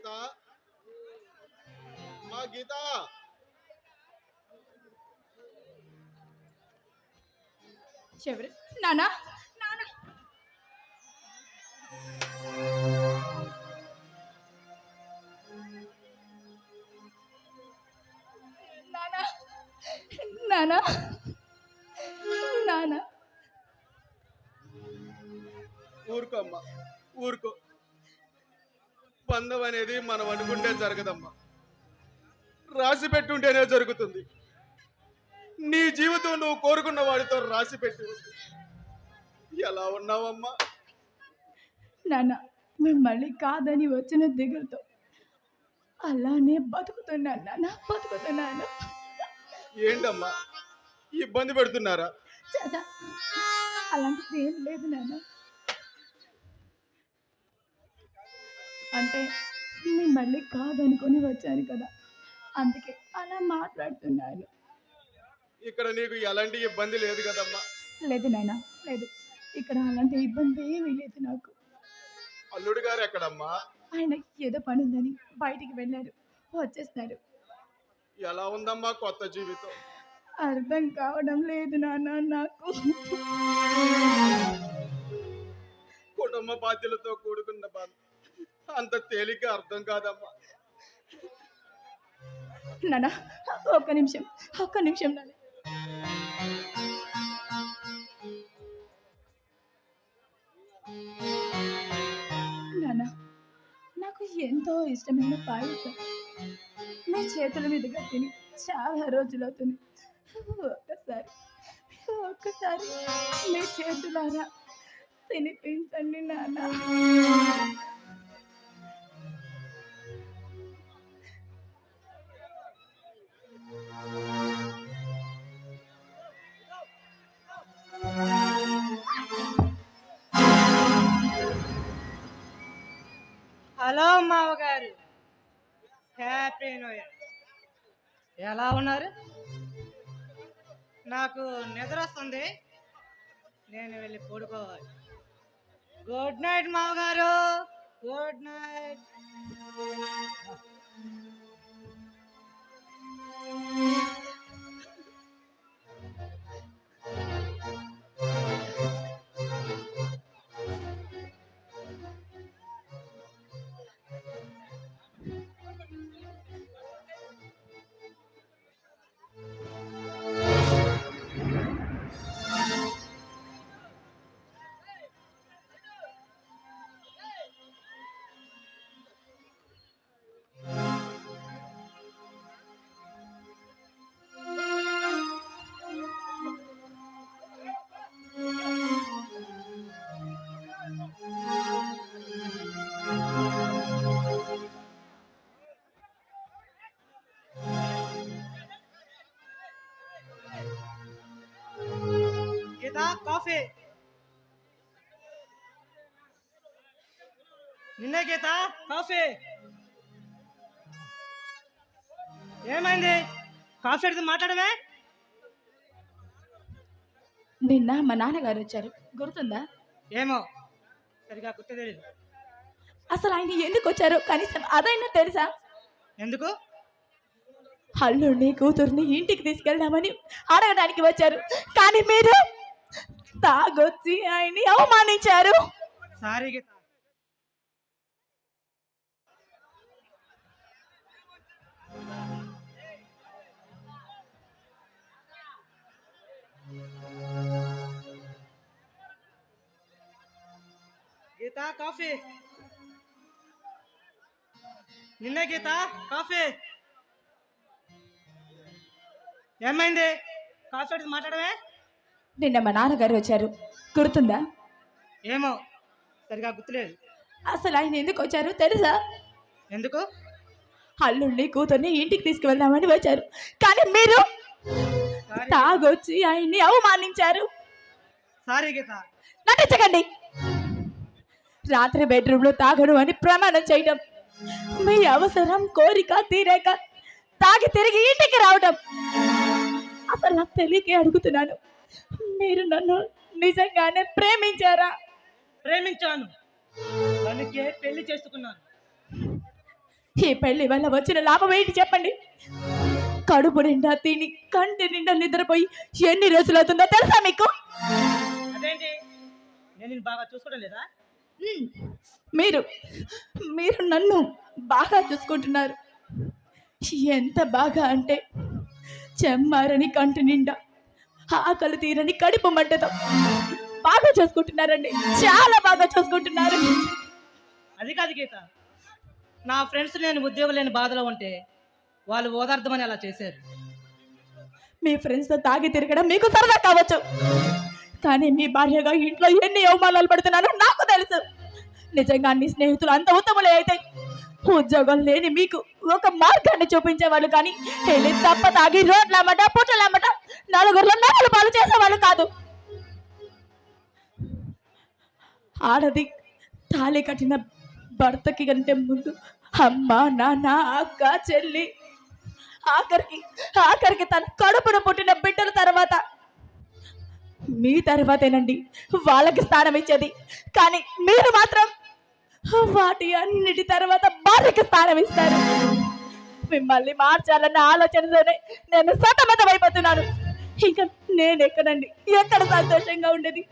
గీత. మా గీత. ఎవరు నానా? నానా? నానా? నానా? నానా? ఊరుకో అమ్మా. ఊరుకో. బంధం అనేది మనం అనుకుంటే జరగదమ్మా. రాసి పెట్టుంటేనే జరుగుతుంది. నీ జీవితం నువ్వు కోరుకున్న వాడితో రాసి పెట్టి. ఎలా ఉన్నావమ్మా? నాన్న మిమ్మల్ని కాదని వచ్చిన దిగులతో అలానే బతుకుతున్నాను నాన్న బతుకుతున్నాను. ఏంటమ్మా? ఇబ్బంది పెడుతున్నారా? అలాంటిది ఏం లేదు నాన్న. అంటే మిమ్మల్ని కాదనుకొని వచ్చాను కదా. అందుకే అలా మాట్లాడుతున్నాను. ఇక్కడ నీకు ఎలాంటి ఇబ్బంది లేదు కదమ్మా. లేదు నాన్న లేదు. ఇక్కడ అలాంటి ఇబ్బంది ఏమీ లేదు నాకు. అల్లుడు గారు ఎక్కడమ్మా? ఆయన ఏదో పని ఉందని బయటికి వెళ్ళారు వచ్చేస్తారు ఎలా ఉందమ్మా కొత్త జీవితం? అర్థం కావడం లేదు నాన్న నాకు. కుటుంబ బాధ్యులతో కూడుకున్న బంధం. అంత తేలిక అర్థం కాదమ్మా. నాన్న ఒక్క నిమిషం ఒక్క నిమిషం నాన్న. నాన్న నాకు ఎంతో ఇష్టమైన పాయసం. మీ చేతుల మీదుగా తిని చాలా రోజులు అవుతుంది. ఒక్కసారి ఒక్కసారి మీ చేతులారా తినిపించండి నాన్న. హలో మావగారు హ్యాపీ న్యూ ఇయర్ ఎలా ఉన్నారు? నాకు నిద్ర వస్తుంది. నేను వెళ్ళి పడుకోవాలి. గుడ్ నైట్ మావగారు గుడ్ నైట్ నిన్నే గీత? కాఫీ. ఏమైంది? కాఫీ అడిగితే మాట్లాడమే? నిన్న మా నాన్నగారు వచ్చారు. గుర్తుందా? ఏమో. సరిగా గుర్తు తెలియదు అసలు ఆయన ఎందుకు వచ్చారో కనీసం అదైనా తెలుసా? ఎందుకు? అల్లుడిని కూతుర్ని ఇంటికి తీసుకెళ్దామని అడగడానికి వచ్చారు. కానీ మీరు తాగొచ్చి ఆయన్ని అవమానించారు. సారీ గీత. కాఫీ. నిన్నే గీత కాఫీ. ఏమైంది? కాఫీ అడిగి మాట్లాడమే? నిన్న మా నాన్నగారు వచ్చారు. గుర్తుందా? ఏమో సరిగా గుర్తులేదు. అసలు ఆయన ఎందుకు వచ్చారు తెలుసా? ఎందుకు? అల్లుడిని కూతుర్ని ఇంటికి తీసుకువెళ్దామని వచ్చారు. కానీ మీరు తాగొచ్చి ఆయన్ని అవమానించారు. సారీ గీత. నటించకండి. రాత్రి బెడ్రూమ్లో తాగను అని ప్రమాణం చేయడం. మీ అవసరం కోరిక తీరాక తాగి తిరిగి ఇంటికి రావడం. అసలు నాకు తెలియకే అడుగుతున్నాను. మీరు నన్ను నిజంగానే ప్రేమించారా? ప్రేమించాను. పెళ్ళి చేసుకున్నాను. ఈ పెళ్ళి వల్ల వచ్చిన లాభం ఏంటి చెప్పండి? కడుపు నిండా తిని కంటి నిండా నిద్రపోయి ఎన్ని రోజులు అవుతుందో తెలుసా మీకు? అదేంటి? నేను బాగా చూసుకోవడం లేదా. మీరు మీరు నన్ను బాగా చూసుకుంటున్నారు. ఎంత బాగా అంటే చెమ్మారని కంటి నిండా ఆకలి తీరని కడుపు మంటతో బాగా చూసుకుంటున్నారండి. చాలా బాగా చూసుకుంటున్నారు. అది కాదు గీత. నా ఫ్రెండ్స్ నేను ఉద్యోగం లేని బాధలో ఉంటే వాళ్ళు ఓదార్థమని అలా చేశారు. మీ ఫ్రెండ్స్తో తాగి తిరగడం మీకు సరదా కావచ్చు. కానీ మీ భార్యగా ఇంట్లో ఎన్ని అవమానాలు పడుతున్నారో నాకు తెలుసు. నిజంగా నీ స్నేహితులు అంత ఉత్తములే అయితే ఉద్యోగం లేని మీకు ఒక మార్గాన్ని చూపించేవాళ్ళు కానీ వెళ్ళి తప్ప తాగి రోడ్లమ్మట పుట్టలమ్మట నలుగురిలో నగలు పాలు చేసేవాళ్ళు కాదు. ఆడది తాళి కట్టిన భర్తకి కంటే ముందు అమ్మ నాన్న అక్క చెల్లి ఆఖరికి ఆఖరికి తన కడుపున పుట్టిన బిడ్డలు మీ తర్వాతేనండి. వాళ్ళకి స్థానం ఇచ్చేది. కానీ మీరు మాత్రం వాటి అన్నిటి తర్వాత భార్యకి స్థానం ఇస్తారు. మిమ్మల్ని మార్చాలన్న ఆలోచనతోనే నేను సతమతమైపోతున్నాను. ఇంకా నేను ఎక్కడండి? ఎక్కడ సంతోషంగా ఉండేది?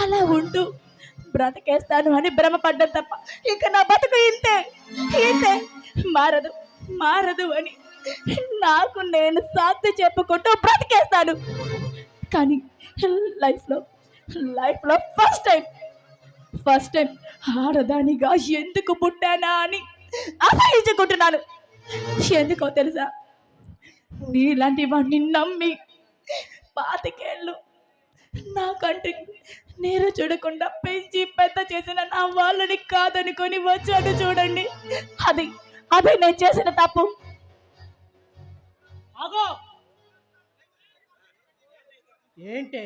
అలా ఉంటూ బ్రతికేస్తాను అని భ్రమపడ్డం తప్ప ఇంకా నా బతుకు ఇంతే. ఇంతే. మారదు. మారదు అని నాకు నేను సాధ్య చెప్పుకుంటూ బ్రతికేస్తాను. కానీ లైఫ్లో లైఫ్లో ఫస్ట్ టైం ఫస్ట్ టైం ఆడదానిగా ఎందుకు పుట్టానా అని అసహించుకుంటున్నాను ఎందుకో తెలుసా? నీలాంటి వాడిని నమ్మి పాతికేళ్ళు నా కంటికి నీరు చూడకుండా పెంచి పెద్ద చేసిన నా వాళ్ళని కాదనుకొని వచ్చాడు చూడండి. అది అది నేను చేసిన తప్పు. ఆగో! ఏంటే?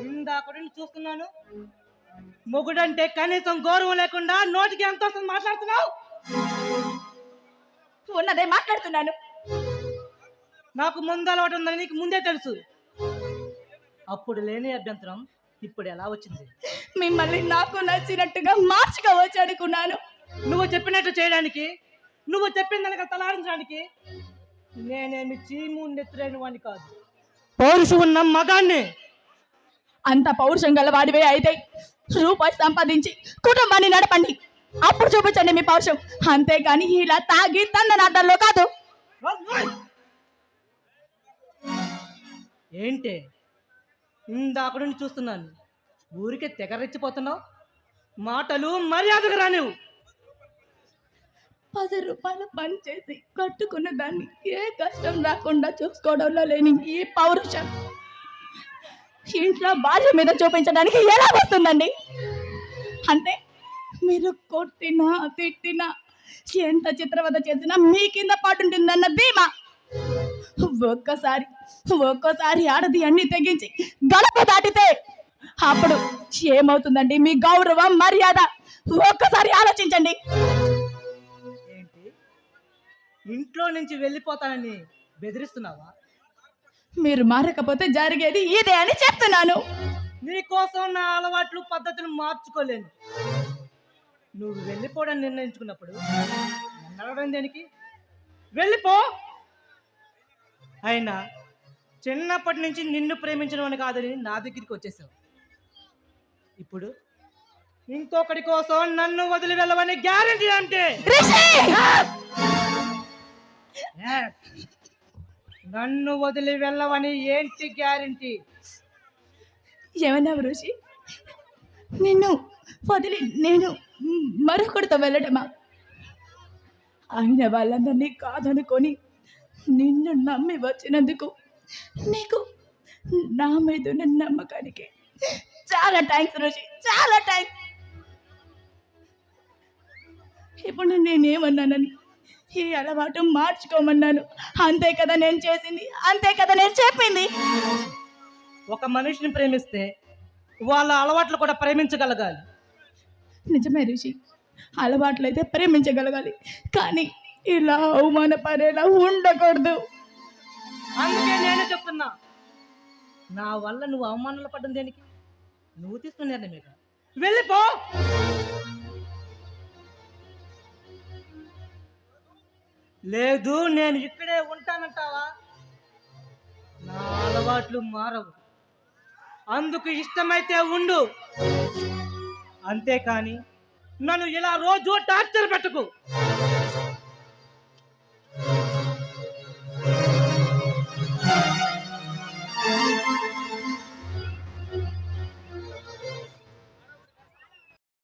ఇందాక నుండి చూస్తున్నాను. మొగుడంటే కనీసం గౌరవం లేకుండా నోటికి ఎంత వస్తుంది మాట్లాడుతున్నావు? ఉన్నదే మాట్లాడుతున్నాను. నాకు ముందు అలవాటు ఉందని నీకు ముందే తెలుసు. అప్పుడు లేని అభ్యంతరం ఇప్పుడు ఎలా వచ్చింది? మిమ్మల్ని నాకు నచ్చినట్టుగా మార్చుకోవచ్చు అనుకున్నాను నువ్వు చెప్పినట్టు చేయడానికి నువ్వు చెప్పిన దానికి తలాడించడానికి నేనేమి చీము నెత్తులేని వాడిని కాదు. పౌరుషు ఉన్న మగాన్ని అంత పౌరుషం గల వాడివే అయితే రూపాయి సంపాదించి కుటుంబాన్ని నడపండి. అప్పుడు చూపించండి మీ పౌరుషం. అంతేగాని ఇలా తాగి తందనాటల్లో కాదు. ఏంటే? ఇందాక నుండి చూస్తున్నాను. ఊరికే తెగరెచ్చిపోతున్నావు. మాటలు మర్యాదకు రానివు పది రూపాయలు పని చేసి కట్టుకున్న దాన్ని ఏ కష్టం రాకుండా చూసుకోవడంలో లేని ఈ పౌరుషం. ఇంట్లో భార్య మీద చూపించడానికి ఎలా వస్తుందండి? అంటే మీరు కొట్టినా తిట్టినా ఎంత చిత్రవద చేసినా మీ కింద పాటుంటుందన్న ధీమా ఒక్కసారి ఒక్కోసారి ఆడది అన్ని తెగించి గడప దాటితే అప్పుడు ఏమవుతుందండి? మీ గౌరవం మర్యాద. ఒక్కసారి ఆలోచించండి. ఇంట్లో నుంచి వెళ్ళిపోతానని బెదిరిస్తున్నావా? మీరు మారకపోతే జరిగేది ఇదే అని చెప్తున్నాను. నీ కోసం నా అలవాట్లు పద్ధతులు మార్చుకోలేను. నువ్వు వెళ్ళిపోవడం నిర్ణయించుకున్నప్పుడు అడగడం దేనికి? వెళ్ళిపో! అయినా చిన్నప్పటి నుంచి నిన్ను ప్రేమించడం అని కాదని నా దగ్గరికి వచ్చేసావు. ఇప్పుడు ఇంకొకటి కోసం నన్ను వదిలి వెళ్ళవని గ్యారంటీ అంటే. నన్ను వదిలి వెళ్ళవని ఏంటి గ్యారంటీ? ఏమన్నావు ఋషి? నిన్ను వదిలి నేను మరొకరితో వెళ్ళడమా? ఆయన వాళ్ళందరినీ కాదనుకొని నిన్ను నమ్మి వచ్చినందుకు నీకు నా మీద ఉన్న నమ్మకానికి. చాలా థ్యాంక్స్ ఋషి చాలా థ్యాంక్స్ ఇప్పుడు నేనేమన్నానని ఈ అలవాటు మార్చుకోమన్నాను. అంతే కదా నేను చేసింది? అంతే కదా నేను చెప్పింది? ఒక మనిషిని ప్రేమిస్తే వాళ్ళ అలవాట్లు కూడా ప్రేమించగలగాలి. నిజమే ఋషి. అలవాట్లయితే ప్రేమించగలగాలి. కానీ ఇలా అవమానపడేలా ఉండకూడదు. అందుకే నేను చెప్తున్నా. నా వల్ల నువ్వు అవమానాలు పడ్డం దేనికి? నువ్వు తీసుకున్న కదా. వెళ్ళిపో! లేదు నేను ఇక్కడే ఉంటానంటావా? నా అలవాట్లు మారవు. అందుకు ఇష్టమైతే ఉండు. అంతేకాని నన్ను ఇలా రోజు టార్చర్ పెట్టకు.